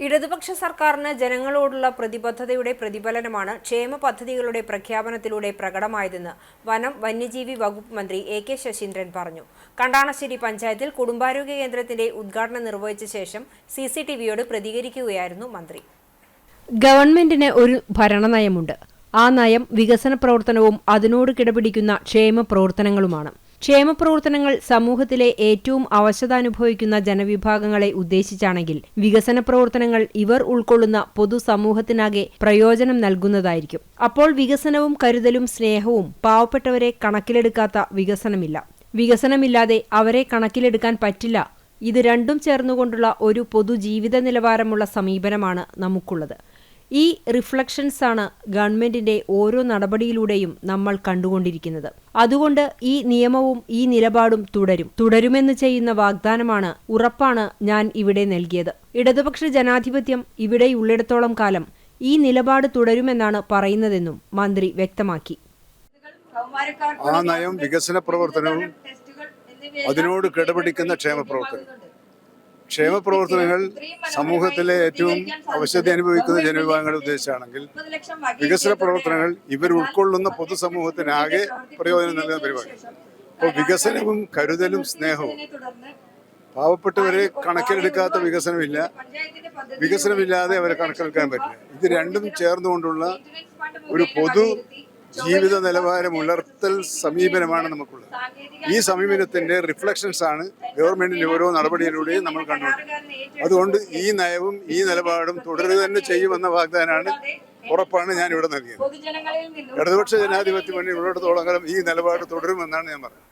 ഇടതുപക്ഷ സർക്കാരിന് ജനങ്ങളോടുള്ള പ്രതിബദ്ധതയുടെ പ്രതിഫലനമാണ് ക്ഷേമ പദ്ധതികളുടെ പ്രഖ്യാപനത്തിലൂടെ പ്രകടമായതെന്ന് വനം വന്യജീവി വകുപ്പ് മന്ത്രി എ കെ ശശീന്ദ്രൻ പറഞ്ഞു. കണ്ടാണശ്ശേരി പഞ്ചായത്തിൽ കുടുംബാരോഗ്യ കേന്ദ്രത്തിന്റെ ഉദ്ഘാടനം നിർവഹിച്ച ശേഷം സി സി ടി വിയോട് പ്രതികരിക്കുകയായിരുന്നു മന്ത്രി. ഗവൺമെന്റിന് ഒരു ഭരണനയമുണ്ട്. ആ നയം വികസന പ്രവർത്തനവും അതിനോട് കിടപിടിക്കുന്ന ക്ഷേമ പ്രവർത്തനങ്ങളുമാണ്. ക്ഷേമ പ്രവർത്തനങ്ങൾ സമൂഹത്തിലെ ഏറ്റവും അവശത അനുഭവിക്കുന്ന ജനവിഭാഗങ്ങളെ ഉദ്ദേശിച്ചാണെങ്കിൽ വികസന പ്രവർത്തനങ്ങൾ ഇവർ ഉൾക്കൊള്ളുന്ന പൊതുസമൂഹത്തിനാകെ പ്രയോജനം നൽകുന്നതായിരിക്കും. അപ്പോൾ വികസനവും കരുതലും സ്നേഹവും പാവപ്പെട്ടവരെ കണക്കിലെടുക്കാത്ത വികസനമില്ല. വികസനമില്ലാതെ അവരെ കണക്കിലെടുക്കാൻ പറ്റില്ല. ഇത് രണ്ടും ചേർന്നുകൊണ്ടുള്ള ഒരു പൊതുജീവിത നിലവാരമുള്ള സമീപനമാണ് നമുക്കുള്ളത്. ഈ റിഫ്ലക്ഷൻസ് ആണ് ഗവൺമെന്റിന്റെ ഓരോ നടപടിയിലൂടെയും നമ്മൾ കണ്ടുകൊണ്ടിരിക്കുന്നത്. അതുകൊണ്ട് ഈ നിയമവും ഈ നിലപാടും തുടരും. തുടരുമെന്ന് ചെയ്യുന്ന വാഗ്ദാനമാണ് ഉറപ്പാണ് ഞാൻ ഇവിടെ നൽകിയത്. ഇടതുപക്ഷ ജനാധിപത്യം ഇവിടെയുള്ളിടത്തോളം കാലം ഈ നിലപാട് തുടരുമെന്നാണ് പറയുന്നതെന്നും മന്ത്രി വ്യക്തമാക്കി. ആ നയം വികസന പ്രവർത്തനവും അതിനോട് കിടപിടിക്കുന്ന ക്ഷേമ പ്രവർത്തനം ക്ഷേമ പ്രവർത്തനങ്ങൾ സമൂഹത്തിലെ ഏറ്റവും അവശത അനുഭവിക്കുന്ന ജനവിഭാഗങ്ങളെ ഉദ്ദേശിച്ചാണെങ്കിൽ വികസന പ്രവർത്തനങ്ങൾ ഇവർ ഉൾക്കൊള്ളുന്ന പൊതുസമൂഹത്തിനാകെ പ്രയോജനം നൽകുന്ന പരിപാടി. അപ്പോൾ വികസനവും കരുതലും സ്നേഹവും പാവപ്പെട്ടവരെ കണക്കിലെടുക്കാത്ത വികസനമില്ല. വികസനമില്ലാതെ അവരെ കണക്കിലെടുക്കാൻ പറ്റില്ല. ഇത് രണ്ടും ചേർന്നുകൊണ്ടുള്ള ഒരു പൊതു ജീവിത നിലവാരം ഉയർത്തൽ സമീപനമാണ് നമുക്കുള്ളത്. ഈ സമീപനത്തിന്റെ റിഫ്ലക്ഷൻസ് ആണ് ഗവൺമെന്റിന്റെ ഓരോ നടപടിയിലൂടെയും നമ്മൾ കണ്ടുകൊണ്ടിരിക്കുന്നത്. അതുകൊണ്ട് ഈ നയവും ഈ നിലപാടും തുടരുക തന്നെ ചെയ്യുമെന്ന വാഗ്ദാനമാണ് ഉറപ്പാണ് ഞാൻ ഇവിടെ നൽകിയത്. ഇടതുപക്ഷ ജനാധിപത്യ മുന്നണി ഉള്ളിടത്തോളം കാലം ഈ നിലപാട് തുടരുമെന്നാണ് ഞാൻ പറഞ്ഞത്